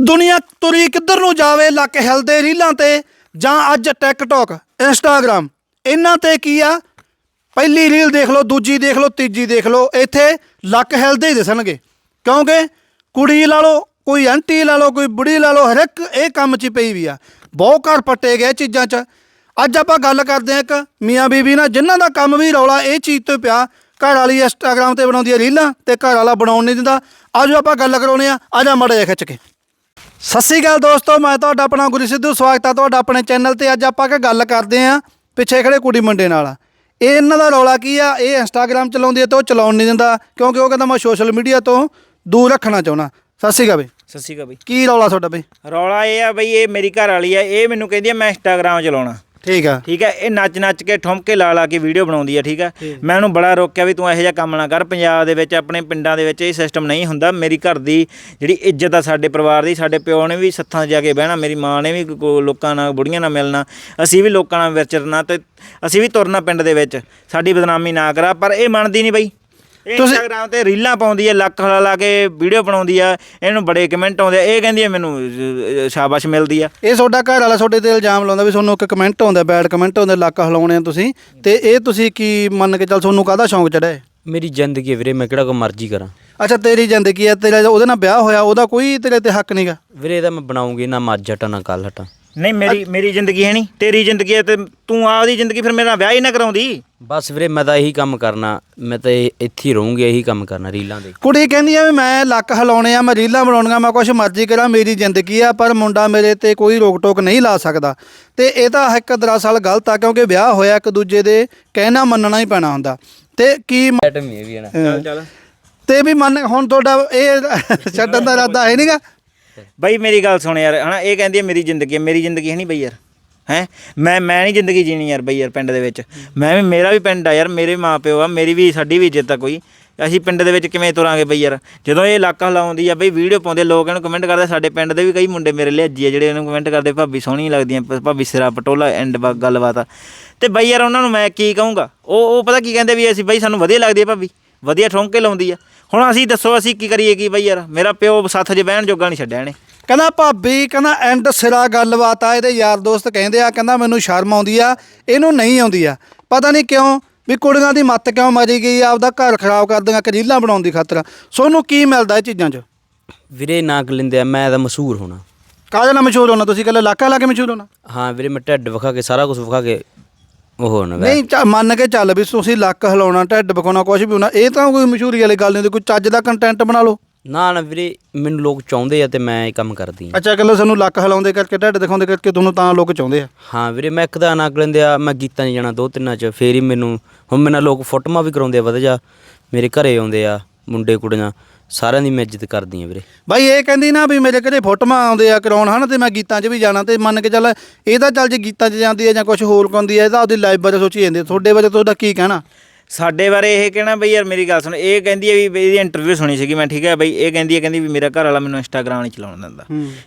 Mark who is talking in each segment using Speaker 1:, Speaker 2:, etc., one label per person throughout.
Speaker 1: ਦੁਨੀਆ ਤੁਰੀ ਕਿੱਧਰ ਨੂੰ ਜਾਵੇ, ਲੱਕ ਹਿਲਦੇ ਰੀਲਾਂ ਤੇ, ਜਾਂ ਅੱਜ ਟਿਕਟੌਕ ਇੰਸਟਾਗ੍ਰਾਮ ਇਹਨਾਂ ਤੇ ਕੀ ਆ? ਪਹਿਲੀ ਰੀਲ ਦੇਖ ਲਓ, ਦੂਜੀ ਦੇਖ ਲਓ, ਤੀਜੀ ਦੇਖ ਲਓ, ਇੱਥੇ ਲੱਕ ਹਿਲਦੇ ਹੀ ਦਿਸਣਗੇ। ਕਿਉਂਕਿ ਕੁੜੀ ਲਾ ਲਓ, ਕੋਈ ਆਂਟੀ ਲਾ ਲਓ, ਕੋਈ ਬੁੜੀ ਲਾ ਲਓ, ਹਰ ਇੱਕ ਇਹ ਕੰਮ 'ਚ ਪਈ ਵੀ ਆ। ਬਹੁਤ ਘਰ ਪੱਟੇ ਗਏ ਚੀਜ਼ਾਂ 'ਚ। ਅੱਜ ਆਪਾਂ ਗੱਲ ਕਰਦੇ ਹਾਂ ਇੱਕ ਮੀਆਂ ਬੀਬੀ ਨਾਲ, ਜਿਨ੍ਹਾਂ ਦਾ ਕੰਮ ਵੀ ਰੌਲਾ ਇਹ ਚੀਜ਼ ਤੋਂ ਪਿਆ। ਘਰ ਵਾਲੀ ਇੰਸਟਾਗ੍ਰਾਮ ਤੇ ਬਣਾਉਂਦੀ ਹੈ ਰੀਲਾਂ ਤੇ ਘਰ ਵਾਲਾ ਬਣਾਉਣ ਨਹੀਂ ਦਿੰਦਾ। ਆਜੋ ਆਪਾਂ ਗੱਲ ਕਰਾਉਣੇ ਆ ਆਜਾ ਮੜਾ ਜਿਹਾ ਖਿੱਚ ਕੇ। ਸਤਿ ਸ਼੍ਰੀ ਅਕਾਲ ਦੋਸਤੋ ਮੈਂ ਤੁਹਾਡਾ ਆਪਣਾ ਗੁਰੂ ਸਿੱਧੂ ਸਵਾਗਤ ਹੈ ਤੁਹਾਡਾ ਆਪਣੇ ਚੈਨਲ ਤੇ। ਅੱਜ ਆਪਾਂ ਕਿ ਗੱਲ ਕਰਦੇ ਆਂ ਪਿੱਛੇ ਖੜੇ ਕੁੜੀ ਮੁੰਡੇ ਨਾਲ। ਇਹ ਇਹਨਾਂ ਦਾ ਰੌਲਾ ਕੀ ਆ? ਇਹ ਇੰਸਟਾਗ੍ਰam ਚਲਾਉਂਦੀ ਹੈ ਤੇ ਉਹ ਚਲਾਉਣ ਨਹੀਂ ਦਿੰਦਾ ਕਿਉਂਕਿ ਉਹ ਕਹਿੰਦਾ ਮੈਂ ਸੋਸ਼ਲ ਮੀਡੀਆ ਤੋਂ ਦੂਰ ਰੱਖਣਾ ਚਾਹੁੰਦਾ। ਸਤਿ ਸ਼੍ਰੀ ਅਕਾਲ ਬਈ।
Speaker 2: ਸਤਿ ਸ਼੍ਰੀ ਅਕਾਲ ਬਈ।
Speaker 1: ਕੀ ਰੌਲਾ ਤੁਹਾਡਾ ਬਈ?
Speaker 2: ਰੌਲਾ ਇਹ ਆ ਬਈ ਇਹ ਮੇਰੀ ਘਰ ਵਾਲੀ ਆ ਇਹ ਮੈਨੂੰ ਕਹਿੰਦੀ ਆ ਮੈਂ ਇੰਸਟਾਗ੍ਰਾਮ ਚਲਾਉਣਾ।
Speaker 1: ਠੀਕ ਆ।
Speaker 2: ਠੀਕ ਹੈ ਇਹ ਨੱਚ ਨੱਚ ਕੇ ਠੁਮਕੇ ਲਾ ਲਾ ਕੇ ਵੀਡੀਓ ਬਣਾਉਂਦੀ ਆ ਠੀਕ ਹੈ ਮੈਂ ਉਹਨੂੰ ਬੜਾ ਰੋਕਿਆ ਵੀ ਤੂੰ ਇਹੋ ਜਿਹਾ ਕੰਮ ਨਾ ਕਰ ਪੰਜਾਬ ਦੇ ਵਿੱਚ ਆਪਣੇ ਪਿੰਡਾਂ ਦੇ ਵਿੱਚ ਇਹ ਸਿਸਟਮ ਨਹੀਂ ਹੁੰਦਾ। ਮੇਰੀ ਘਰ ਦੀ ਜਿਹੜੀ ਇੱਜ਼ਤ ਆ ਸਾਡੇ ਪਰਿਵਾਰ ਦੀ ਸਾਡੇ ਪਿਓ ਨੇ ਵੀ ਸੱਥਾਂ 'ਚ ਜਾ ਕੇ ਬਹਿਣਾ ਮੇਰੀ ਮਾਂ ਨੇ ਵੀ ਲੋਕਾਂ ਨਾਲ ਬੁੜੀਆਂ ਨਾਲ ਮਿਲਣਾ ਅਸੀਂ ਵੀ ਲੋਕਾਂ ਨਾਲ ਵਿਚਰਨਾ ਤੇ ਅਸੀਂ ਵੀ ਤੁਰਨਾ ਪਿੰਡ ਦੇ ਵਿੱਚ। ਸਾਡੀ ਬਦਨਾਮੀ ਨਾ ਕਰਾ ਪਰ ਇਹ ਮੰਨਦੀ ਨਹੀਂ ਬਈ। ਇੰਸਟਾਗ੍ਰਾਮ ਤੇ ਰੀਲਾਂ ਪਾਉਂਦੀ ਹੈ ਲੱਕ ਲਾ ਲਾ ਕੇ ਵੀਡੀਓ ਬਣਾਉਂਦੀ ਆ ਇਹਨੂੰ ਬੜੇ ਕਮੈਂਟ ਆਉਂਦੇ ਆ ਇਹ ਕਹਿੰਦੀ ਆ ਮੈਨੂੰ ਸ਼ਾਬਾਸ਼ ਮਿਲਦੀ ਆ।
Speaker 1: ਇਹ ਤੁਹਾਡਾ ਘਰ ਵਾਲਾ ਤੁਹਾਡੇ ਤੇ ਇਲਜ਼ਾਮ ਲਾਉਂਦਾ ਵੀ ਤੁਹਾਨੂੰ ਇੱਕ ਕਮੈਂਟ ਆਉਂਦਾ ਬੈਡ ਕਮੈਂਟ ਆਉਂਦੇ ਲੱਕ ਹਿਲਾਉਣੇ ਆ ਤੁਸੀਂ। ਤੇ ਇਹ ਤੁਸੀਂ ਕੀ ਮੰਨ ਕੇ ਚੱਲ ਤੁਹਾਨੂੰ ਕਾਹਦਾ ਸ਼ੌਂਕ ਚੜਿਆ ਹੈ?
Speaker 3: ਮੇਰੀ ਜ਼ਿੰਦਗੀ ਹੈ ਵੀਰੇ ਮੈਂ ਕਿਹੜਾ ਕੋ ਮਰਜ਼ੀ ਕਰਾਂ।
Speaker 1: ਅੱਛਾ ਤੇਰੀ ਜ਼ਿੰਦਗੀ ਆ ਤੇਰਾ ਉਹਦੇ ਨਾਲ ਵਿਆਹ ਹੋਇਆ ਉਹਦਾ ਕੋਈ ਤੇਰੇ ਤੇ ਹੱਕ ਨਹੀਂਗਾ
Speaker 3: ਵੀਰੇ ਇਹਦਾ ਮੈਂ ਬਣਾਉਂਗੀ ਨਾ ਮੱਝ ਹਟਾ ਨਾ ਕੱਲ ਹਟਾ।
Speaker 2: ਨਹੀਂ ਮੇਰੀ ਮੇਰੀ ਜ਼ਿੰਦਗੀ ਹੈ ਨਹੀਂ ਤੇਰੀ ਜ਼ਿੰਦਗੀ ਹੈ ਤੇ ਤੂੰ ਆਪਦੀ ਜ਼ਿੰਦਗੀ ਫਿਰ ਮੇਰਾ ਵਿਆਹ ਹੀ ਨਾ ਕਰਾਉਂਦੀ।
Speaker 3: ਬਸ ਵੀਰੇ ਮੈਂ ਤਾਂ ਇਹੀ ਕੰਮ ਕਰਨਾ ਮੈਂ ਤਾਂ ਇਹ- ਇੱਥੇ ਹੀ ਰਹੂੰਗੀ ਇਹੀ ਕੰਮ ਕਰਨਾ ਰੀਲਾਂ ਦੇ
Speaker 1: ਕੁੜੀ ਕਹਿੰਦੀ ਆ ਵੀ ਮੈਂ ਲੱਕ ਹਿਲਾਉਣੇ ਆ ਮੈਂ ਰੀਲਾਂ ਬਣਾਉਣੀਆਂ ਮੈਂ ਕੁਛ ਮਰਜ਼ੀ ਕਰਾਂ ਮੇਰੀ ਜ਼ਿੰਦਗੀ ਆ ਪਰ ਮੁੰਡਾ ਮੇਰੇ ਤੇ ਕੋਈ ਰੋਕ ਟੋਕ ਨਹੀਂ ਲਾ ਸਕਦਾ। ਤੇ ਇਹ ਤਾਂ ਇੱਕ ਦਰਅਸਲ ਗਲਤ ਆ ਕਿਉਂਕਿ ਵਿਆਹ ਹੋਇਆ ਇੱਕ ਦੂਜੇ ਦੇ ਕਹਿਣਾ ਮੰਨਣਾ ਹੀ ਪੈਣਾ ਹੁੰਦਾ। ਤੇ ਕੀ ਮ-
Speaker 3: ਐਟਮ ਇਹ ਵੀ ਹੈ ਨਾ।
Speaker 1: ਅਹ,
Speaker 2: ਚੱਲ
Speaker 1: ਤੇ ਵੀ ਮੰਨ ਹੁਣ ਤੁਹਾਡਾ ਇਹ ਛੱਡਣ ਦਾ ਇਰਾਦਾ ਹੈ ਨਹੀਂਗਾ
Speaker 2: ਬਈ ਮੇਰੀ ਗੱਲ ਸੁਣ ਯਾਰ, ਹਨਾ, ਇਹ ਕਹਿੰਦੀ ਹੈ ਮੇਰੀ ਜ਼ਿੰਦਗੀ ਹੈ, ਮੇਰੀ ਜ਼ਿੰਦਗੀ ਹੈ ਨਹੀਂ ਬਈ ਯਾਰ, ਹੈ? ਮੈਂ ਮੈਂ ਨਹੀਂ ਜ਼ਿੰਦਗੀ ਜੀਣੀ ਯਾਰ ਬਈ ਯਾਰ ਪਿੰਡ ਦੇ ਵਿੱਚ। ਮੈਂ ਵੀ, ਮੇਰਾ ਵੀ ਪਿੰਡ ਆ ਯਾਰ, ਮੇਰੇ ਮਾਪਿਓ ਆ, ਮੇਰੀ ਵੀ ਸਾਡੀ ਵੀ ਇੱਜ਼ਤ ਆ ਕੋਈ। ਅਸੀਂ ਪਿੰਡ ਦੇ ਵਿੱਚ ਕਿਵੇਂ ਤੁਰਾਂਗੇ ਬਈ ਯਾਰ? ਜਦੋਂ ਇਹ ਇਲਾਕਾ ਲਾਉਂਦੀ ਆ, ਬਈ ਵੀਡੀਓ ਪਾਉਂਦੇ ਲੋਕ ਇਹਨੂੰ ਕਮੈਂਟ ਕਰਦੇ, ਸਾਡੇ ਪਿੰਡ ਦੇ ਵੀ ਕਈ ਮੁੰਡੇ ਮੇਰੇ ਲਿਆਜੀ ਆ, ਜਿਹੜੇ ਇਹਨੂੰ ਕਮੈਂਟ ਕਰਦੇ, ਭਾਬੀ ਸੋਹਣੀ ਲੱਗਦੀਆਂ ਭਾਬੀ ਸਿਰਾ ਪਟੋਲਾ ਐਂਡ ਗੱਲਬਾਤ ਆ। ਤੇ ਬਈ ਯਾਰ ਉਹਨਾਂ ਨੂੰ ਮੈਂ ਕੀ ਕਹੂੰਗਾ? ਉਹ ਉਹ ਪਤਾ ਕੀ ਕਹਿੰਦੇ ਵੀ ਅਸੀਂ ਬਈ ਸਾਨੂੰ ਵਧੀਆ ਲੱਗਦੀ ਆ ਭਾਬੀ। ਵਧੀਆ ਠੋਂਕੇ ਲਾਉਂਦੀ ਆ। ਹੁਣ ਅਸੀਂ ਦੱਸੋ ਅਸੀਂ ਕੀ ਕਰੀਏ ਕੀ ਬਈ ਯਾਰ? ਮੇਰਾ ਪਿਓ ਸੱਥ 'ਚ ਬਹਿਣ ਜੋਗਾ ਨਹੀਂ ਛੱਡਿਆ ਇਹਨੇ।
Speaker 1: ਕਹਿੰਦਾ ਭਾਬੀ ਕਹਿੰਦਾ ਐਂਡ ਸਿਰਾ ਗੱਲਬਾਤ ਆ ਇਹਦੇ ਯਾਰ ਦੋਸਤ ਕਹਿੰਦੇ ਆ ਕਹਿੰਦਾ ਮੈਨੂੰ ਸ਼ਰਮ ਆਉਂਦੀ ਆ ਇਹਨੂੰ ਨਹੀਂ ਆਉਂਦੀ ਆ। ਪਤਾ ਨਹੀਂ ਕਿਉਂ ਵੀ ਕੁੜੀਆਂ ਦੀ ਮੱਤ ਕਿਉਂ ਮਾਰੀ ਗਈ ਆ ਆਪਦਾ ਘਰ ਖਰਾਬ ਕਰਦੀਆਂ ਕਰੀਲਾਂ ਬਣਾਉਣ ਦੀ ਖਾਤਰ। ਸੋਨੂੰ ਕੀ ਮਿਲਦਾ ਇਹ ਚੀਜ਼ਾਂ 'ਚ?
Speaker 3: ਵੀਰੇ ਨਾ ਲਿੰਦੇ ਆ ਮੈਂ ਤਾਂ ਮਸ਼ਹੂਰ ਹੋਣਾ।
Speaker 1: ਕਾਹਦੇ ਨਾਲ ਮਸ਼ਹੂਰ ਹੋਣਾ? ਤੁਸੀਂ ਕਹਿੰਦੇ ਇਲਾਕਾ ਲਾ ਕੇ ਮਸ਼ਹੂਰ ਹੋਣਾ?
Speaker 3: ਹਾਂ ਵੀਰੇ ਮੈਂ ਢਿੱਡ ਵਿਖਾ ਕੇ ਸਾਰਾ ਕੁਝ ਵਿਖਾ ਕੇ ਉਹ ਹੋਣਾ ਗਾ।
Speaker 1: ਨਹੀਂ ਚਾ- ਮੰਨ ਕੇ ਚੱਲ ਵੀ ਤੁਸੀਂ ਲੱਕ ਹਿਲਾਉਣਾ ਢਿੱਡ ਬਕਾਉਣਾ ਕੁਝ ਵੀ ਹੋਣਾ ਇਹ ਤਾਂ ਕੋਈ ਮਸ਼ਹੂਰੀ ਵਾਲੀ ਗੱਲ ਨਹੀਂ ਹੁੰਦੀ ਕੋਈ ਚੱਜ ਦਾ ਕੰਟੈਂਟ ਬਣਾ ਲਓ।
Speaker 3: ਨਾ ਨਾ ਵੀਰੇ ਮੈਨੂੰ ਲੋਕ ਚਾਹੁੰਦੇ ਆ ਤੇ ਮੈਂ ਇਹ ਕੰਮ ਕਰਦੀ ਆ
Speaker 1: ਅੱਛਾ ਕਹਿੰਦੇ ਸਾਨੂੰ ਲੱਕ ਹਿਲਾਉਂਦੇ ਕਰਕੇ ਢਿੱਡ ਦਿਖਾਉਂਦੇ ਕਰਕੇ ਤੁਹਾਨੂੰ ਤਾਂ ਲੋਕ ਚਾਹੁੰਦੇ ਆ।
Speaker 3: ਹਾਂ ਵੀਰੇ ਮੈਂ ਇੱਕ ਦਾ ਨੱਕ ਲੈਂਦੇ ਆ ਮੈਂ ਗੀਤਾਂ 'ਚ ਜਾਣਾ ਦੋ ਤਿੰਨਾਂ 'ਚ ਫੇਰ ਹੀ ਮੈਨੂੰ ਹੁਣ ਮੇਰੇ ਨਾਲ ਲੋਕ ਫੋਟੋਆਂ ਵੀ ਕਰਾਉਂਦੇ ਆ ਵਧ ਜਾ ਮੇਰੇ ਘਰੇ ਆਉਂਦੇ ਆ ਮੁੰਡੇ ਕੁੜੀਆਂ। ਸਾਰਿਆਂ ਦੀ ਮੈਂ ਇੱਜ਼ਤ ਕਰਦੀ ਆ ਵੀਰੇ
Speaker 1: ਬਾਈ ਇਹ ਕਹਿੰਦੀ ਨਾ ਵੀ ਮੇਰੇ ਘਰੇ ਫੋਟੋਆਂ ਆਉਂਦੇ ਆ ਕਰਾਉਣ ਹਨ ਤੇ ਮੈਂ ਗੀਤਾਂ 'ਚ ਵੀ ਜਾਣਾ ਤੇ ਮੰਨ ਕੇ ਚੱਲ ਇਹਦਾ ਚੱਲ ਜੇ ਗੀਤਾਂ 'ਚ ਜਾਂਦੀ ਹੈ ਜਾਂ ਕੁਝ ਹੋਰ ਕਹਿੰਦੀ ਹੈ ਇਹ ਤਾਂ ਉਹਦੀ ਲਾਈਫ ਬਾਰੇ ਸੋਚੀ ਜਾਂਦੀ ਹੈ। ਤੁਹਾਡੇ ਬਾਰੇ ਤੁਹਾਡਾ ਕੀ ਕਹਿਣਾ
Speaker 2: ਸਾਡੇ ਬਾਰੇ ਇਹ ਕਹਿਣਾ ਬਈ ਯਾਰ ਮੇਰੀ ਗੱਲ ਸੁਣ ਇਹ ਕਹਿੰਦੀ ਹੈ ਵੀ ਇਹਦੀ ਇੰਟਰਵਿਊ ਸੁਣੀ ਸੀਗੀ ਮੈਂ ਠੀਕ ਹੈ ਬਈ ਇਹ ਕਹਿੰਦੀ ਹੈ ਕਹਿੰਦੀ ਵੀ ਮੇਰਾ ਘਰ ਵਾਲਾ ਮੈਨੂੰ ਇੰਸਟਾਗ੍ਰਾਮ ਨਹੀਂ ਚਲਾਉਣ ਦਿੰਦਾ।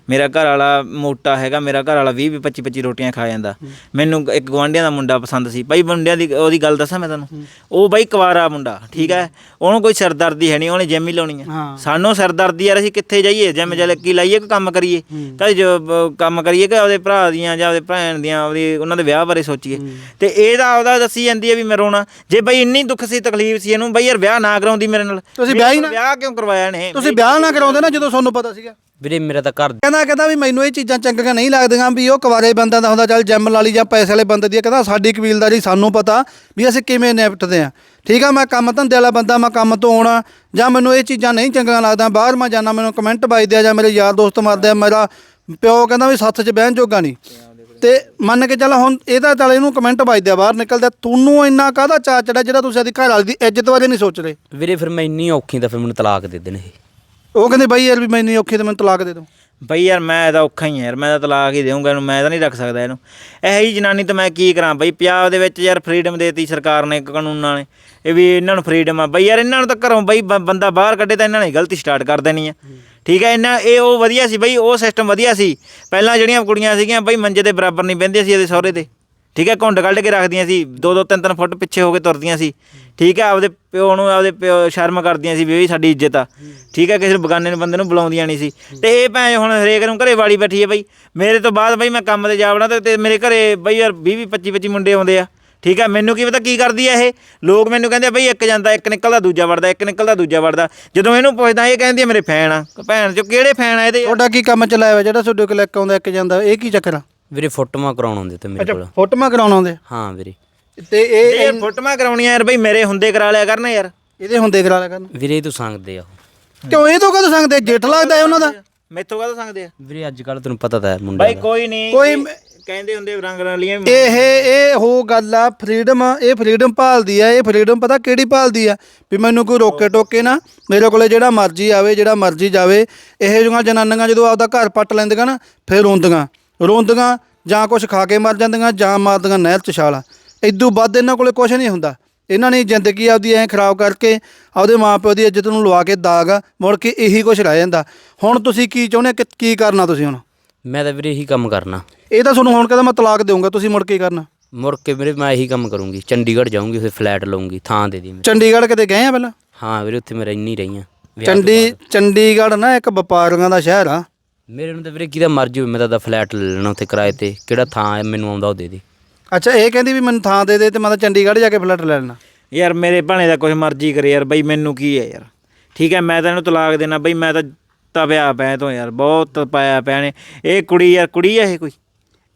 Speaker 2: ਮੇਰਾ ਘਰ ਵਾਲਾ ਮੋਟਾ ਹੈਗਾ ਮੇਰਾ ਘਰ ਵਾਲਾ 20 25 25 ਰੋਟੀਆਂ ਖਾ ਜਾਂਦਾ। ਮੈਨੂੰ ਇੱਕ ਗਵਾਂਢੀਆਂ ਦਾ ਮੁੰਡਾ ਪਸੰਦ ਸੀ। ਬਈ ਮੁੰਡਿਆਂ ਦੀ ਉਹਦੀ ਗੱਲ ਦੱਸਾਂ ਮੈਂ ਤੁਹਾਨੂੰ? ਉਹ ਬਈ ਕੁਵਾਰਾ ਮੁੰਡਾ ਠੀਕ ਹੈ? ਉਹਨੂੰ ਕੋਈ ਸਿਰਦਰਦੀ ਹੈ ਨਹੀਂ ਉਹਨੇ ਜਿਮ ਹੀ ਲਾਉਣੀ ਹੈ। ਸਾਨੂੰ ਸਿਰਦਰਦੀ ਯਾਰ ਅਸੀਂ ਕਿੱਥੇ ਜਾਈਏ? ਜਿਮ ਜਲ ਕੀ ਲਾਈਏ ਕਿ ਕੰਮ ਕਰੀਏ। ਕਦੇ ਕੰਮ ਕਰੀਏ ਕਿ ਉਹਦੇ ਭਰਾ ਦੀਆਂ ਜਾਂ ਉਹਦੇ ਭੈਣ ਦੀਆਂ ਉਹਦੀ ਉਹਨਾਂ ਦੇ ਵਿਆਹ ਬਾਰੇ ਸੋਚੀਏ। ਤੇ ਇਹਦਾ ਉਹਦਾ ਦੱਸੀ ਜਾਂਦੀ ਹੈ ਵੀ ਮੈਂ ਰੋਣਾ। ਜੇ ਬਈ ਇੰਨੀ ਦੁੱਖ ਸੀ ਤਕਲੀਫ ਸੀ ਇਹਨੂੰ ਬਈ ਯਾਰ ਵਿਆਹ ਨਾ ਕਰਾਉਂਦੀ ਮੇਰੇ ਨਾਲ।
Speaker 1: ਤੁਸੀਂ ਵਿਆਹ ਹੀ ਨਾ-
Speaker 2: ਵਿਆਹ ਕਿਉਂ ਕਰਵਾਇਆ ਨੇ?
Speaker 1: ਤੁਸੀਂ ਵਿਆਹ ਨਾ ਕਰਾਉਂਦੇ ਨਾ ਜਦੋਂ ਤੁਹਾਨੂੰ ਪਤਾ ਸੀਗਾ।
Speaker 3: ਵੀਰੇ ਮੇਰਾ ਤਾਂ ਘਰ
Speaker 1: ਕਹਿੰਦਾ ਕਹਿੰਦਾ ਵੀ ਮੈਨੂੰ ਇਹ ਚੀਜ਼ਾਂ ਚੰਗੀਆਂ ਨਹੀਂ ਲੱਗਦੀਆਂ ਵੀ ਉਹ ਕੁਵਾਰੇ ਬੰਦਾ ਦਾ ਹੁੰਦਾ ਚੱਲ ਜਿਮ ਵਾਲੀ ਜਾਂ ਪੈਸੇ ਵਾਲੇ ਬੰਦੇ ਦੀ ਆ। ਕਹਿੰਦਾ ਸਾਡੀ ਕਬੀਲਦਾਰੀ ਸਾਨੂੰ ਪਤਾ ਵੀ ਅਸੀਂ ਕਿਵੇਂ ਨਿਪਟਦੇ ਆ। ਠੀਕ ਆ ਮੈਂ ਕੰਮ ਧੰਦੇ ਵਾਲਾ ਬੰਦਾ ਮੈਂ ਕੰਮ ਤੋਂ ਆਉਣਾ। ਜਾਂ ਮੈਨੂੰ ਇਹ ਚੀਜ਼ਾਂ ਨਹੀਂ ਚੰਗੀਆਂ ਲੱਗਦਾ ਬਾਹਰ ਮੈਂ ਜਾਣਾ ਮੈਨੂੰ ਕਮੈਂਟ ਵੱਜਦੇ ਆ ਜਾਂ ਮੇਰੇ ਯਾਰ ਦੋਸਤ ਮਰਦੇ ਆ ਮੇਰਾ ਪਿਓ ਕਹਿੰਦਾ ਵੀ ਸੱਥ 'ਚ ਬਹਿਣ ਜੋਗਾ ਨਹੀਂ। ਤੇ ਮੰਨ ਕੇ ਚੱਲ ਹੁਣ ਇਹਦਾ ਚੱਲ ਇਹਨੂੰ ਕਮੈਂਟ ਵੱਜਦੇ ਆ ਬਾਹਰ ਨਿਕਲਦਾ। ਤੁਹਾਨੂੰ ਇੰਨਾ ਕਾਹਦਾ ਚਾਅ ਚੜਾ ਜਿਹੜਾ ਤੁਸੀਂ ਘਰ ਵਾਲੀ ਦੀ ਇੱਜ਼ਤ ਬਾਰੇ ਨਹੀਂ ਸੋਚ ਰਹੇ?
Speaker 3: ਵੀਰੇ ਫਿਰ ਮੈਂ ਇੰਨੀ ਔਖੀ ਤਾਂ ਫਿਰ ਮੈਨੂੰ ਤਲਾਕ ਦੇ ਦੇਣ ਇਹ।
Speaker 1: ਉਹ ਕਹਿੰਦੇ ਬਾਈ ਯਾਰ ਵੀ ਮੈਂ ਇੰਨੀ ਔਖੀ ਤੇ ਮੈਨੂੰ ਤਲਾਕ ਦੇ ਦਿਓ।
Speaker 2: ਬਈ ਯਾਰ ਮੈਂ ਤਾਂ ਔਖਾ ਹੀ ਹਾਂ ਯਾਰ ਮੈਂ ਤਾਂ ਤਲਾਕ ਹੀ ਦੇਵਾਂਗਾ ਇਹਨੂੰ ਮੈਂ ਤਾਂ ਨਹੀਂ ਰੱਖ ਸਕਦਾ ਇਹਨੂੰ। ਇਹ ਹੀ ਜਨਾਨੀ ਤਾਂ ਮੈਂ ਕੀ ਕਰਾਂ ਬਈ ਪੰਜਾਬ ਦੇ ਵਿੱਚ ਯਾਰ ਫਰੀडम ਦੇਤੀ ਸਰਕਾਰ ਨੇ ਇੱਕ ਕਾਨੂੰਨਾਂ ਨੇ। ਇਹ ਵੀ ਇਹਨਾਂ ਨੂੰ ਫਰੀडਮ ਆ। ਬਈ ਯਾਰ ਇਹਨਾਂ ਨੂੰ ਤਾਂ ਘਰੋਂ ਬਈ ਬੰਦਾ ਬਾਹਰ ਕੱਢੇ ਤਾਂ ਇਹਨਾਂ ਨੇ ਗਲਤੀ ਸਟਾਰਟ ਕਰ ਦੇਣੀ ਆ। ਠੀਕ ਹੈ ਇਹਨਾਂ ਇਹ ਉਹ ਵਧੀਆ ਸੀ ਬਈ, ਉਹ ਸਿਸਟਮ ਵਧੀਆ ਸੀ। ਪਹਿਲਾਂ ਜਿਹੜੀਆਂ ਕੁੜੀਆਂ ਸੀਗੀਆਂ, ਬਈ ਮੰਜੇ ਦੇ ਬਰਾਬਰ ਨਹੀਂ ਬਹਿੰਦੀਆਂ ਸੀ ਇਹਦੇ ਸਹੁਰੇ ਤੇ। ਠੀਕ ਹੈ, ਘੁੰਡ ਕੱਢ ਕੇ ਰੱਖਦੀਆਂ ਸੀ, ਦੋ ਦੋ ਤਿੰਨ ਤਿੰਨ ਫੁੱਟ ਪਿੱਛੇ ਹੋ ਕੇ ਤੁਰਦੀਆਂ ਸੀ। ਠੀਕ ਹੈ, ਆਪਦੇ ਪਿਓ ਨੂੰ ਆਪਦੇ ਪਿਓ ਸ਼ਰਮ ਕਰਦੀਆਂ ਸੀ ਵੀ ਇਹ ਸਾਡੀ ਇੱਜ਼ਤ ਆ। ਠੀਕ ਹੈ, ਕਿਸੇ ਬਗਾਨੇ ਨੂੰ, ਬੰਦੇ ਨੂੰ ਬੁਲਾਉਂਦੀਆਂ ਨਹੀਂ ਸੀ। ਤੇ ਇਹ ਭੈਣ ਹੁਣ ਹਰੇਕ ਨੂੰ ਘਰੇ ਵਾਲੀ ਬੈਠੀ ਹੈ ਬਈ। ਮੇਰੇ ਤੋਂ ਬਾਅਦ ਬਈ ਮੈਂ ਕੰਮ ਤੇ ਜਾ ਵੜਾਂ ਤੇ- ਮੇਰੇ ਘਰੇ ਬਈ ਯਾਰ 20 20 25 25 ਮੁੰਡੇ ਆਉਂਦੇ ਆ। ਠੀਕ ਹੈ ਮੈਨੂੰ ਕੀ ਪਤਾ ਕੀ ਕਰਦੀ ਆ ਇਹ? ਲੋਕ ਮੈਨੂੰ ਕਹਿੰਦੇ ਬਈ ਇੱਕ ਜਾਂਦਾ ਇੱਕ ਨਿਕਲਦਾ ਦੂਜਾ ਵੜਦਾ ਇੱਕ ਨਿਕਲਦਾ ਦੂਜਾ ਵੜਦਾ। ਜਦੋਂ ਇਹਨੂੰ ਪੁੱਛਦਾ ਇਹ ਕਹਿੰਦੀ ਮੇਰੇ ਫੈਨ ਆ। ਭੈਣ ਚੋ ਕਿਹੜੇ ਫੈਨ ਆ ਇਹਦੇ?
Speaker 1: ਤੁਹਾਡਾ ਕੀ ਕੰਮ ਚੱਲਾਇਆ ਹੋਇਆ ਜਿਹੜਾ ਤੁਹਾਡੇ ਕੋਲ ਇੱਕ ਆਉਂਦਾ ਇੱਕ ਜਾਂਦਾ ਇਹ ਕੀ ਚੱਕਰ ਆ?
Speaker 3: ਵੀਰੇ ਫੋਟੋਆਂ ਕਰਾਉਣ ਆਉਂਦੇ ਤੇ ਮੇਰੇ ਕੋਲ।
Speaker 1: ਫੋਟੋਆਂ ਕਰਾਉਣ ਆਉਂਦੇ?
Speaker 3: ਹਾਂ ਵੀਰੇ।
Speaker 1: ਤੇ ਇਹ
Speaker 2: ਇਹ ਫੋਟੋਆਂ ਕਰਾਉਣੀਆਂ ਯਾਰ ਬਈ ਮੇਰੇ ਹੁੰਦੇ ਕਰਾ ਲਿਆ ਕਰਨ ਯਾਰ।
Speaker 1: ਇਹਦੇ ਹੁੰਦੇ ਕਰਾ ਲਿਆ ਕਰਨ।
Speaker 3: ਵੀਰੇ ਤੂੰ ਸੰਗਦੇ ਆ
Speaker 1: ਕਿਉਂ ਇਹ ਤੋਂ ਕਦੋਂ ਸੰਗਦੇ? ਜੇਠ ਲੱਗਦਾ ਹੈ ਉਹਨਾਂ ਦਾ।
Speaker 2: ਮੈਥੋਂ ਕਾਹਤੋਂ ਸੰਗਦੇ ਆ?
Speaker 3: ਵੀਰੇ ਅੱਜ ਕੱਲ ਤੈਨੂੰ ਪਤਾ ਤਾਂ ਹੈ ਮੁੰਡਾ
Speaker 2: ਬਾਈ ਕੋਈ ਨਹੀਂ।
Speaker 1: ਕੋਈ
Speaker 2: ਕਹਿੰਦੇ ਹੁੰਦੇ ਰੰਗ ਰਾਲੀਆਂ ਵੀ
Speaker 1: ਇਹ ਇਹ ਉਹ ਗੱਲ ਆ ਫਰੀडम ਇਹ ਫਰੀडम ਭਾਲਦੀ ਆ, ਇਹ ਫਰੀडम ਪਤਾ ਕਿਹੜੀ ਭਾਲਦੀ ਆ? ਵੀ ਮੈਨੂੰ ਕੋਈ ਰੋਕੇ ਟੋਕੇ ਨਾ, ਮੇਰੇ ਕੋਲੇ ਜਿਹੜਾ ਮਰਜ਼ੀ ਆਵੇ, ਜਿਹੜਾ ਮਰਜ਼ੀ ਜਾਵੇ, ਇਹ ਜਿਹੀਆਂ ਜਨਾਨੀਆਂ ਜਦੋਂ ਆਪਦਾ ਘਰ ਪੱਟ ਲੈਂਦੀਆਂ ਨਾ, ਫਿਰ ਰੋਂਦੀਆਂ। ਰੋਂਦੀਆਂ ਜਾਂ ਕੁਝ ਖਾ ਕੇ ਮਰ ਜਾਂਦੀਆਂ ਜਾਂ ਮਾਰਦੀਆਂ ਨਹਿਰ ਚ ਛਾਲਾ। ਇਦੋਂ ਵੱਧ ਇਹਨਾਂ ਕੋਲੇ ਕੁਝ ਨਹੀਂ ਹੁੰਦਾ। ਇਹਨਾਂ ਨੇ ਜ਼ਿੰਦਗੀ ਆਪਦੀ ਐਂ ਖਰਾਬ ਕਰਕੇ ਆਪਦੇ ਮਾਂ ਪਿਓ ਦੀ ਇੱਜ਼ਤ ਨੂੰ ਲਵਾ ਕੇ ਦਾਗ ਮੁੜ ਕੇ ਇਹੀ ਕੁਝ ਰਹਿ ਜਾਂਦਾ। ਹੁਣ ਤੁਸੀਂ ਕੀ ਚਾਹੁੰਦੇ ਕੀ ਕਰਨਾ ਤੁਸੀਂ ਹੁਣ?
Speaker 3: ਮੈਂ ਤਾਂ ਵੀਰੇ ਇਹੀ ਕੰਮ ਕਰਨਾ।
Speaker 1: ਇਹ ਤਾਂ ਤੁਹਾਨੂੰ ਹੁਣ ਕਹਿੰਦਾ ਮੈਂ ਤਲਾਕ ਦੇਵਾਂਗਾ ਤੁਸੀਂ ਮੁੜ ਕੀ ਕਰਨਾ?
Speaker 3: ਮੁੜ ਕੇ ਵੀਰੇ ਮੈਂ ਇਹੀ ਕੰਮ ਕਰੂੰਗੀ ਚੰਡੀਗੜ੍ਹ ਜਾਊਂਗੀ ਫਿਰ ਫਲੈਟ ਲਵਾਂਗੀ ਥਾਂ ਦੇ ਦੀ
Speaker 1: ਚੰਡੀਗੜ੍ਹ ਕਿਤੇ ਗਏ ਆ ਪਹਿਲਾਂ?
Speaker 3: ਹਾਂ ਵੀਰੇ ਉੱਥੇ ਮੈਂ ਰਹਿਣੀ ਰਹੀ ਤੋਂ
Speaker 1: ਚੰਡੀ ਚੰਡੀਗੜ੍ਹ ਨਾ ਇੱਕ ਵਪਾਰੀਆਂ ਦਾ ਸ਼ਹਿਰ ਆ।
Speaker 3: ਮੇਰੇ ਨੂੰ ਤਾਂ ਵੀਰੇ ਕਿਹਦਾ ਮਰਜ਼ੀ ਹੋਵੇ ਮੈਂ ਤਾਂ ਫਲੈਟ ਲੈ ਲੈਣਾ ਉੱਥੇ ਕਿਰਾਏ ਤੇ ਕਿਹੜਾ ਥਾਂ ਹੈ ਮੈਨੂੰ ਆਉਂਦਾ ਉਹ ਦੇ ਦੇ।
Speaker 1: ਅੱਛਾ ਇਹ ਕਹਿੰਦੀ ਵੀ ਮੈਨੂੰ ਥਾਂ ਦੇ ਦੇ ਤੇ ਮੈਂ ਤਾਂ ਚੰਡੀਗੜ੍ਹ ਜਾ ਕੇ ਫਲੈਟ ਲੈ ਲੈਣਾ।
Speaker 2: ਯਾਰ ਮੇਰੇ ਭਾਣੇ ਦਾ ਕੁਝ ਮਰਜ਼ੀ ਕਰੇ ਯਾਰ ਬਈ ਮੈਨੂੰ ਕੀ ਹੈ ਯਾਰ? ਠੀਕ ਹੈ ਮੈਂ ਤਾਂ ਇਹਨੂੰ ਤਲਾਕ ਦੇਣਾ ਬਈ ਮੈਂ ਤਾਂ ਤਪਿਆ ਪੈ ਤੋਂ ਯਾਰ, ਬਹੁਤ ਪਾਇਆ ਪਿਆ ਨੇ। ਇਹ ਕੁੜੀ ਯਾਰ, ਕੁੜੀ ਆ ਇਹ ਕੋਈ?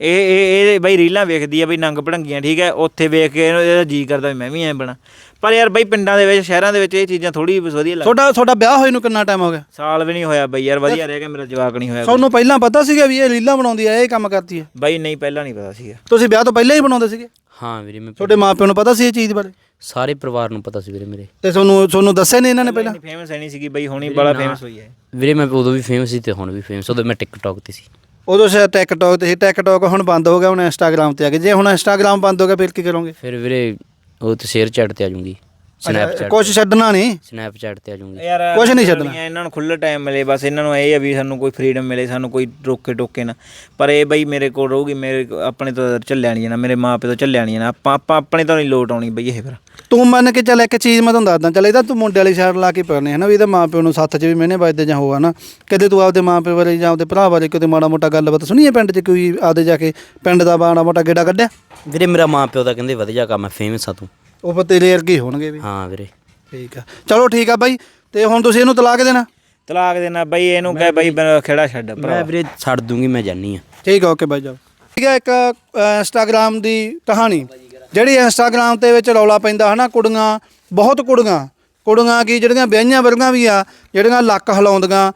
Speaker 2: ਇਹ ਇਹ ਇਹ ਬਈ ਰੀਲਾਂ ਵੇਖਦੀ ਆ ਬਈ ਨੰਗ ਭੜੰਗੀਆਂ ਠੀਕ ਹੈ? ਉੱਥੇ ਵੇਖ ਕੇ ਇਹਦਾ ਜੀ ਕਰਦਾ ਵੀ ਮੈਂ ਵੀ ਐਂ ਬਣਾ। ਪਰ ਯਾਰ ਬਈ ਪਿੰਡਾਂ ਦੇ ਵਿੱਚ ਸ਼ਹਿਰਾਂ ਦੇ ਵਿੱਚ ਇਹ ਚੀਜ਼ਾਂ ਥੋੜੀ ਵਧੀਆ ਲੱਗ
Speaker 1: ਤੁਹਾਡਾ ਤੁਹਾਡਾ ਵਿਆਹ ਹੋਏ ਨੂੰ ਕਿੰਨਾ ਟਾਈਮ ਹੋ ਗਿਆ?
Speaker 2: ਸਾਲ ਵੀ ਨਹੀਂ ਹੋਇਆ ਬਈ ਯਾਰ ਵਧੀਆ ਰਹਿ ਗਿਆ ਮੇਰਾ ਜਵਾਕ ਨਹੀਂ ਹੋਇਆ
Speaker 1: ਤੁਹਾਨੂੰ ਪਹਿਲਾਂ ਪਤਾ ਸੀਗਾ ਵੀ ਇਹ ਲੀਲਾ ਬਣਾਉਂਦੀ ਆ ਇਹ ਕੰਮ ਕਰਦੀ ਆ?
Speaker 2: ਬਈ ਨਹੀਂ ਪਹਿਲਾਂ ਨਹੀਂ ਪਤਾ ਸੀਗਾ।
Speaker 1: ਤੁਸੀਂ ਵਿਆਹ ਤੋਂ ਪਹਿਲਾਂ ਹੀ ਬਣਾਉਂਦੇ ਸੀਗੇ?
Speaker 3: ਹਾਂ ਵੀਰੇ ਮੈਂ
Speaker 1: ਤੁਹਾਡੇ ਮਾਪਿਆਂ ਨੂੰ ਪਤਾ ਸੀ ਇਹ ਚੀਜ਼ ਬਾਰੇ?
Speaker 3: ਸਾਰੇ ਪਰਿਵਾਰ ਨੂੰ ਪਤਾ ਸੀ ਵੀਰੇ ਮੇਰੇ।
Speaker 1: ਤੇ ਤੁਹਾਨੂੰ ਤੁਹਾਨੂੰ ਦੱਸਿਆ ਨਹੀਂ ਇਹਨਾਂ ਨੇ ਪਹਿਲਾਂ
Speaker 2: ਫੇਮਸ ਹੈ ਨਹੀਂ ਸੀਗੀ ਬਈ ਹੁਣੀ ਬੜਾ ਫੇਮਸ ਹੋਈ ਹੈ।
Speaker 3: ਵੀਰੇ ਮੈਂ ਉਦੋਂ ਵੀ ਫੇਮਸ ਸੀ ਤੇ ਹੁਣ ਵੀ ਫੇਮਸ ਉਦੋਂ ਮੈਂ ਟਿਕਟੌਕ ਤੇ ਸੀ।
Speaker 1: ਉਦੋਂ ਸ਼ਾਇਦ ਟਿਕਟੌਕ ਤੇ ਸੀ। ਟਿਕਟੌਕ ਹੁਣ ਬੰਦ ਹੋ ਗਿਆ ਹੁਣ ਇੰਸਟਾਗ੍ਰam ਤੇ ਆ ਗਏ ਜੇ ਹੁਣ ਇੰਸਟਾਗ੍ਰam ਬੰਦ ਹੋ ਗਿਆ ਫਿਰ ਕੀ ਕਰੋਗੇ?
Speaker 3: ਫਿਰ ਵੀਰੇ ਉਹ ਤੇ ਸ਼ੇਅਰ ਚੈਟ ਤੇ ਆ ਜਾਊਂਗੀ। ਸਨੈਪਚੈਟ
Speaker 1: ਕੁਝ ਛੱਡਣਾ ਨਹੀਂ
Speaker 3: ਸਨੈਪਚੈਟ ਤੇ ਆ ਜਾਊਂਗੀ।
Speaker 2: ਯਾਰ
Speaker 1: ਕੁਛ ਨਹੀਂ ਛੱਡਣਾ।
Speaker 2: ਇਹਨਾਂ ਨੂੰ ਖੁੱਲ੍ਹਾ ਟਾਈਮ ਮਿਲੇ ਬਸ ਇਹਨਾਂ ਨੂੰ ਇਹ ਆ ਵੀ ਸਾਨੂੰ ਕੋਈ ਫਰੀडम ਮਿਲੇ ਸਾਨੂੰ ਕੋਈ ਰੋਕੇ ਟੋਕੇ ਨਾ। ਪਰ ਇਹ ਬਈ ਮੇਰੇ ਕੋਲ ਰਹੂਗੀ ਮੇਰੇ ਆਪਣੇ ਤੋਂ ਝੱਲਿਆ ਨਹੀਂ ਜਾਣਾ ਮੇਰੇ ਮਾਪੇ ਤੋਂ ਝੱਲਿਆ ਨਹੀਂ ਜਾਣਾ। ਆਪਾਂ ਆਪਾਂ ਆਪਣੇ ਤੋਂ ਨਹੀਂ ਲੋਟ ਆਉਣੀ ਬਈ ਇਹ ਫਿਰ।
Speaker 1: ਤੂੰ ਮੰਨ ਕੇ ਚੱਲ ਇੱਕ ਚੀਜ਼ ਮੈਂ ਤੁਹਾਨੂੰ ਦੱਸਦਾ ਚੱਲ ਇਹਦਾ ਤੂੰ ਮੁੰਡੇ ਵਾਲੀ ਸਾਈਡ ਲਾ ਕੇ ਪਰਨੇ ਹਨਾ ਵੀ ਇਹਦੇ ਮਾਪਿਓ ਨੂੰ ਸੱਥ 'ਚ ਵੀ ਵੱਜਦੇ ਜਾਂ ਹੋਆ ਨਾ। ਕਦੇ ਤੂੰ ਆਪਦੇ ਮਾਪਿਓ ਬਾਰੇ ਜਾਂ ਆਪਦੇ ਭਰਾ ਬਾਰੇ ਕਿਤੇ ਮਾੜਾ ਮੋਟਾ ਗੱਲਬਾਤ ਸੁਣੀ ਹੈ ਪਿੰਡ 'ਚ ਕੋਈ ਆਪਦੇ ਜਾ ਕੇ ਪਿੰਡ ਦਾ ਮਾੜਾ ਮੋਟਾ ਗੇੜਾ ਕੱਢਿਆ?
Speaker 3: ਵੀਰੇ ਮੇਰਾ ਮਾਂ ਪਿਓ ਤਾਂ ਕਹਿੰਦੇ ਵਧੀਆ ਕੰਮ ਹੈ ਫੇਮਸ ਆ ਤੂੰ।
Speaker 1: ਉਹ ਫਿਰ ਤੇਰੇ ਵਰਗੇ ਹੋਣਗੇ ਵੀ।
Speaker 3: ਹਾਂ ਵੀਰੇ।
Speaker 1: ਠੀਕ ਆ। ਚਲੋ ਠੀਕ ਆ ਬਾਈ ਤੇ ਹੁਣ ਤੁਸੀਂ ਇਹਨੂੰ ਤਲਾਕ ਦੇਣਾ?
Speaker 2: ਤਲਾਕ ਦੇਣਾ ਬਈ ਇਹਨੂੰ ਕਹੇ ਬਈ ਖੇੜਾ ਛੱਡ ਭਰਾ।
Speaker 3: ਮੈਂ ਵੀਰੇ ਛੱਡ ਦੂੰਗੀ ਮੈਂ ਜਾਨੀ ਆ।
Speaker 1: ਠੀਕ ਆ ਓਕੇ ਬਾਈ ਜਾਓ। ਠੀਕ ਆ ਇੱਕ ਇੰਸਟਾਗ੍ਰam ਦੀ ਕਹਾਣੀ। ਜਿਹੜੀ ਇੰਸਟਾਗ੍ਰam ਤੇ ਵਿੱਚ ਰੌਲਾ ਪੈਂਦਾ ਹਨਾ ਕੁੜੀਆਂ, ਬਹੁਤ ਕੁੜੀਆਂ ਕੁੜੀਆਂ ਕੀ ਜਿਹੜੀਆਂ ਵਿਆਹੀਆਂ ਵਰਗਾਂ ਵੀ ਆ, ਜਿਹੜੀਆਂ ਲੱਕ ਹਿਲਾਉਂਦੀਆਂ,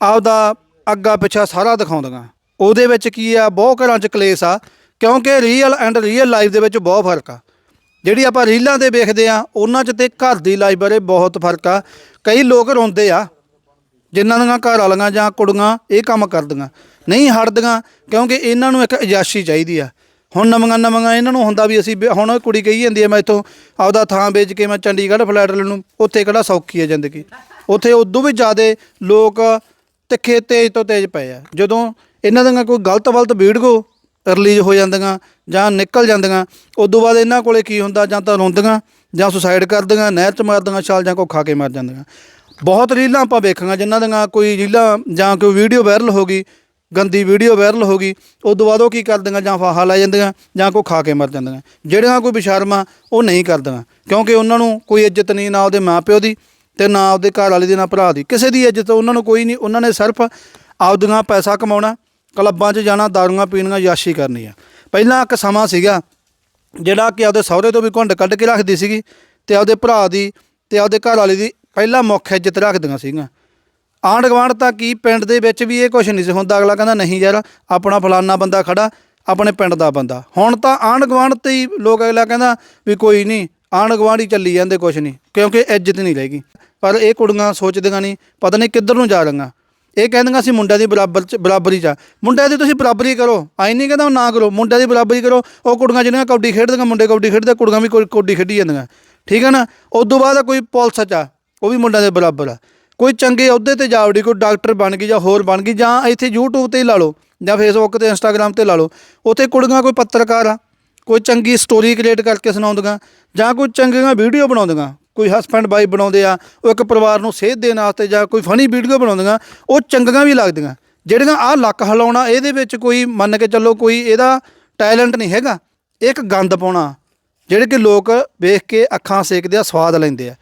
Speaker 1: ਆਪਦਾ ਅੱਗਾ ਪਿੱਛਾ ਸਾਰਾ ਦਿਖਾਉਂਦੀਆਂ। ਉਹਦੇ ਵਿੱਚ ਕੀ ਆ, ਬਹੁਤ ਘਰਾਂ 'ਚ ਕਲੇਸ਼ ਆ, ਕਿਉਂਕਿ ਰੀਅਲ ਐਂਡ ਰੀਅਲ ਲਾਈਫ ਦੇ ਵਿੱਚ ਬਹੁਤ ਫ਼ਰਕ ਆ। ਜਿਹੜੀ ਆਪਾਂ ਰੀਲਾਂ ਤੇ ਵੇਖਦੇ ਆ, ਉਹਨਾਂ 'ਚ ਤੇ ਘਰ ਦੀ ਲਾਈਫ ਬਾਰੇ ਬਹੁਤ ਫ਼ਰਕ ਆ। ਕਈ ਲੋਕ ਰੋਂਦੇ ਆ, ਜਿਨ੍ਹਾਂ ਦੀਆਂ ਘਰ ਵਾਲੀਆਂ ਜਾਂ ਕੁੜੀਆਂ ਇਹ ਕੰਮ ਕਰਦੀਆਂ, ਨਹੀਂ ਹਟਦੀਆਂ, ਕਿਉਂਕਿ ਇਹਨਾਂ ਨੂੰ ਇੱਕ ਅਜਾਸ਼ੀ ਚਾਹੀਦੀ ਆ। ਹੁਣ ਨਵੀਆਂ ਨਵੀਆਂ ਇਹਨਾਂ ਨੂੰ ਹੁੰਦਾ ਵੀ ਅਸੀਂ ਵੀ- ਹੁਣ ਉਹ ਕੁੜੀ ਕਹੀ ਜਾਂਦੀ ਹੈ, ਮੈਂ ਇੱਥੋਂ ਆਪਦਾ ਥਾਂ ਵੇਚ ਕੇ ਮੈਂ ਚੰਡੀਗੜ੍ਹ ਫਲੈਟ ਲੈ ਲੂੰ, ਉੱਥੇ ਕਿਹੜਾ ਸੌਖੀ ਹੈ ਜ਼ਿੰਦਗੀ। ਉੱਥੇ ਉਦੋਂ ਵੀ ਜ਼ਿਆਦਾ ਲੋਕ ਤਿੱਖੇ ਤੇਜ਼ ਤੋਂ ਤੇਜ਼ ਪਏ ਆ। ਜਦੋਂ ਇਹਨਾਂ ਦੀਆਂ ਕੋਈ ਗਲਤ ਵਲਤ ਵੀਡੀਓ ਰਿਲੀਜ਼ ਹੋ ਜਾਂਦੀਆਂ ਜਾਂ ਨਿਕਲ ਜਾਂਦੀਆਂ, ਉਦੋਂ ਬਾਅਦ ਇਹਨਾਂ ਕੋਲੇ ਕੀ ਹੁੰਦਾ, ਜਾਂ ਤਾਂ ਰੋਂਦੀਆਂ, ਜਾਂ ਸੁਸਾਈਡ ਕਰਦੀਆਂ, ਨਹਿਰ ਚ ਮਾਰਦੀਆਂ, ਛਾਲ ਜਾਂ ਕੋ ਖਾ ਕੇ ਮਰ ਜਾਂਦੀਆਂ। ਬਹੁਤ ਰੀਲਾਂ ਆਪਾਂ ਵੇਖਾਂਗਾ ਜਿਨ੍ਹਾਂ ਦੀਆਂ ਕੋਈ ਰੀਲਾਂ ਜਾਂ ਕੋਈ ਵੀਡੀਓ ਵਾਇਰਲ ਹੋ ਗਈ ਗੰਦੀ ਵੀਡੀਓ ਵਾਇਰਲ ਹੋ ਗਈ ਉਦੋਂ ਬਾਅਦ ਉਹ ਕੀ ਕਰਦੀਆਂ, ਜਾਂ ਫਾਹਾ ਲੈ ਜਾਂਦੀਆਂ, ਜਾਂ ਕੋ ਖਾ ਕੇ ਮਰ ਜਾਂਦੀਆਂ। ਜਿਹੜੀਆਂ ਕੋਈ ਬਸ਼ਰਮਾ ਉਹ ਨਹੀਂ ਕਰਦੀਆਂ, ਕਿਉਂਕਿ ਉਹਨਾਂ ਨੂੰ ਕੋਈ ਇੱਜ਼ਤ ਨਹੀਂ ਨਾ ਉਹਦੇ ਮਾਪਿਓ ਦੀ ਤੇ ਨਾ ਉਹਦੇ ਘਰ ਵਾਲੇ ਦੀ, ਨਾ ਭਰਾ ਦੀ। ਕਿਸੇ ਦੀ ਇੱਜ਼ਤ ਉਹਨਾਂ ਨੂੰ ਕੋਈ ਨਹੀਂ, ਉਹਨਾਂ ਨੇ ਸਿਰਫ ਆਪਦੀਆਂ ਪੈਸਾ ਕਮਾਉਣਾ, ਕਲੱਬਾਂ 'ਚ ਜਾਣਾ, ਦਾਰੂਆਂ ਪੀਣੀਆਂ, ਯਾਸ਼ੀ ਕਰਨੀ ਆ। ਪਹਿਲਾਂ ਇੱਕ ਸਮਾਂ ਸੀਗਾ, ਜਿਹੜਾ ਕਿ ਆਪਦੇ ਸਹੁਰੇ ਤੋਂ ਵੀ ਘੁੰਡ ਕੱਢ ਕੇ ਰੱਖਦੀ ਸੀਗੀ, ਤੇ ਆਪਦੇ ਭਰਾ ਦੀ ਤੇ ਆਪਦੇ ਘਰ ਵਾਲੇ ਦੀ ਪਹਿਲਾਂ ਮੁੱਖ ਇੱਜ਼ਤ ਰੱਖਦੀਆਂ ਸੀਗੀਆਂ। ਆਂਢ ਗੁਆਂਢ ਤਾਂ ਕੀ ਪਿੰਡ ਦੇ ਵਿੱਚ ਵੀ ਇਹ ਕੁਝ ਨਹੀਂ ਸੀ ਹੁੰਦਾ। ਅਗਲਾ ਕਹਿੰਦਾ, ਨਹੀਂ ਯਾਰ, ਆਪਣਾ ਫਲਾਨਾ ਬੰਦਾ ਖੜਾ, ਆਪਣੇ ਪਿੰਡ ਦਾ ਬੰਦਾ। ਹੁਣ ਤਾਂ ਆਂਢ ਗੁਆਂਢ ਤੇ ਹੀ ਲੋਕ ਅਗਲਾ ਕਹਿੰਦਾ ਵੀ ਕੋਈ ਨਹੀਂ, ਆਂਢ ਗੁਆਂਢ ਹੀ ਚੱਲੀ ਜਾਂਦੇ ਕੁਝ ਨਹੀਂ, ਕਿਉਂਕਿ ਇੱਜ਼ਤ ਨਹੀਂ ਰਹੇਗੀ ਪਰ ਇਹ ਕੁੜੀਆਂ ਸੋਚਦੀਆਂ ਨਹੀਂ, ਪਤਾ ਨਹੀਂ ਕਿੱਧਰ ਨੂੰ ਜਾ ਰਹੀਆਂ। ਇਹ ਕਹਿੰਦੀਆਂ ਅਸੀਂ ਮੁੰਡਿਆਂ ਦੀ ਬਰਾਬਰ ਚ, ਬਰਾਬਰੀ ਚ ਆ। ਮੁੰਡਿਆਂ ਦੀ ਤੁਸੀਂ ਬਰਾਬਰੀ ਕਰੋ ਆਈ ਨਹੀਂ ਕਹਿੰਦਾ ਨਾ ਕਰੋ, ਮੁੰਡਿਆਂ ਦੀ ਬਰਾਬਰੀ ਕਰੋ। ਉਹ ਕੁੜੀਆਂ ਜਿਹੜੀਆਂ ਕਬੱਡੀ ਖੇਡਦੀਆਂ, ਮੁੰਡੇ ਕਬੱਡੀ ਖੇਡਦੇ, ਕੁੜੀਆਂ ਵੀ ਕੋਈ ਕਬੱਡੀ ਖੇਡੀ ਜਾਂਦੀਆਂ। ਠੀਕ ਹੈ ਨਾ? ਉਸ ਤੋਂ ਬਾਅਦ ਕੋਈ ਪੁਲਿਸ ਚ ਆ, ਉਹ ਵੀ ਮੁੰਡਿਆਂ ਦੇ ਬਰਾਬਰ ਆ। ਕੋਈ ਚੰਗੇ ਅਹੁਦੇ ਤੇ ਜਾ ਵੜੀ ਕੋਈ ਡਾਕਟਰ ਬਣ ਗਈ ਜਾਂ ਹੋਰ ਬਣ ਗਈ ਜਾਂ ਇੱਥੇ YouTube ਤੇ ਹੀ ਲਾ ਲਓ ਜਾਂ Facebook ਤੇ Instagram ਤੇ ਲਾ ਲਓ, ਉੱਥੇ ਕੁੜੀਆਂ ਕੋਈ ਪੱਤਰਕਾਰ ਆ, ਕੋਈ ਚੰਗੀ ਸਟੋਰੀ ਕ੍ਰੀਏਟ ਕਰਕੇ ਸੁਣਾਉਂਦੀਆਂ ਜਾਂ ਕੋਈ ਚੰਗੀਆਂ ਵੀਡੀਓ ਬਣਾਉਂਦੀਆਂ, ਕੋਈ ਹਸਬੈਂਡ ਵਾਈਫ ਬਣਾਉਂਦੇ ਆ, ਉਹ ਇੱਕ ਪਰਿਵਾਰ ਨੂੰ ਸੇਧ ਦੇਣ ਵਾਸਤੇ ਜਾਂ ਕੋਈ ਫਨੀ ਵੀਡੀਓ ਬਣਾਉਂਦੀਆਂ, ਉਹ ਚੰਗੀਆਂ ਵੀ ਲੱਗਦੀਆਂ। ਜਿਹੜੀਆਂ ਆਹ ਲੱਕ ਹਿਲਾਉਣਾ, ਇਹਦੇ ਵਿੱਚ ਕੋਈ ਮੰਨ ਕੇ ਚੱਲੋ ਕੋਈ ਇਹਦਾ ਟੈਲੈਂਟ ਨਹੀਂ ਹੈਗਾ ਇਹ ਇੱਕ ਗੰਦ ਪਾਉਣਾ, ਜਿਹੜੇ ਕਿ ਲੋਕ ਵੇਖ ਕੇ ਅੱਖਾਂ ਸੇਕਦੇ ਆ, ਸਵਾਦ ਲੈਂਦੇ ਆ।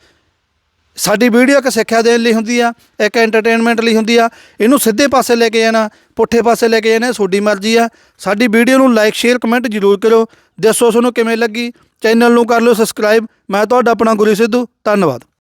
Speaker 1: ਸਾਡੀ ਵੀਡੀਓ ਇੱਕ ਸਿੱਖਿਆ ਦੇਣ ਲਈ ਹੁੰਦੀ ਆ, ਇੱਕ ਐਂਟਰਟੇਨਮੈਂਟ ਲਈ ਹੁੰਦੀ ਆ। ਇਹਨੂੰ ਸਿੱਧੇ ਪਾਸੇ ਲੈ ਕੇ ਜਾਣਾ, ਪੁੱਠੇ ਪਾਸੇ ਲੈ ਕੇ ਜਾਣਾ, ਇਹ ਤੁਹਾਡੀ ਮਰਜ਼ੀ ਆ। ਸਾਡੀ ਵੀਡੀਓ ਨੂੰ ਲਾਈਕ ਸ਼ੇਅਰ ਕਮੈਂਟ ਜ਼ਰੂਰ ਕਰੋ ਦੱਸੋ ਤੁਹਾਨੂੰ ਕਿਵੇਂ ਲੱਗੀ? ਚੈਨਲ ਨੂੰ ਕਰ ਲਓ ਸਬਸਕ੍ਰਾਈਬ ਮੈਂ ਤੁਹਾਡਾ ਆਪਣਾ ਗੁਰੂ ਸਿੱਧੂ। ਧੰਨਵਾਦ।